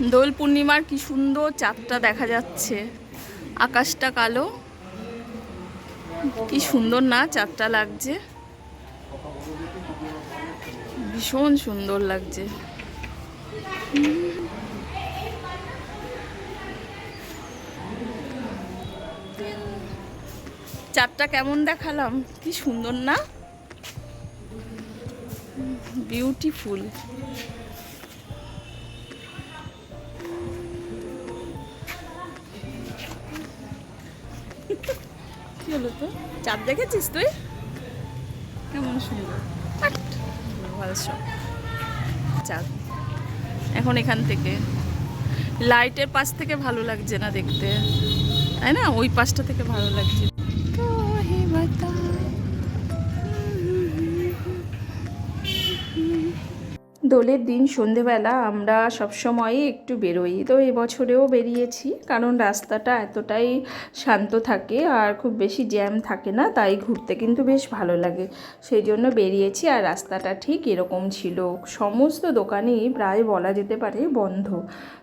দোল পূর্ণিমার কি সুন্দর চাঁদটা দেখা যাচ্ছে। আকাশটা কালো। কি সুন্দর না চাঁদটা লাগছে। ভীষণ সুন্দর লাগছে। চাঁদটা কেমন দেখালাম? কি সুন্দর না? বিউটিফুল কি হলো তো? চাঁদ দেখেছিস তুই? কেমন সুন্দর। চাঁদ। এখন এখান থেকে। লাইটের পাশ থেকে ভালো লাগছে না দেখতে। তাই না? ওই পাশটা থেকে ভালো লাগছে। দোলের দিন সন্ধেবেলা আমরা সবসময়ই একটু বেরোই। তো এবছরেও বেরিয়েছি, কারণ রাস্তাটা এতটাই শান্ত থাকে আর খুব বেশি জ্যাম থাকে না, তাই ঘুরতে কিন্তু বেশ ভালো লাগে। সেই জন্য বেরিয়েছি আর রাস্তাটা ঠিক এরকম ছিল। সমস্ত দোকানই প্রায় বলা যেতে পারে বন্ধ।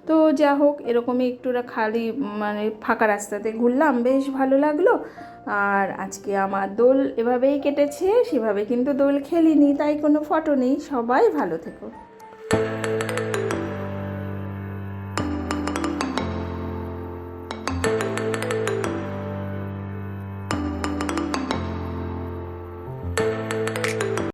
তো যা হোক এরকমই একটুরা খালি মানে ফাঁকা রাস্তাতে ঘুরলাম, বেশ ভালো লাগল। আর আজকে আমার দোল এভাবেই কেটেছে, সেভাবে কিন্তু দোল খেলিনি, তাই কোনো ফটো নেই। সবাই ভালো থেকো।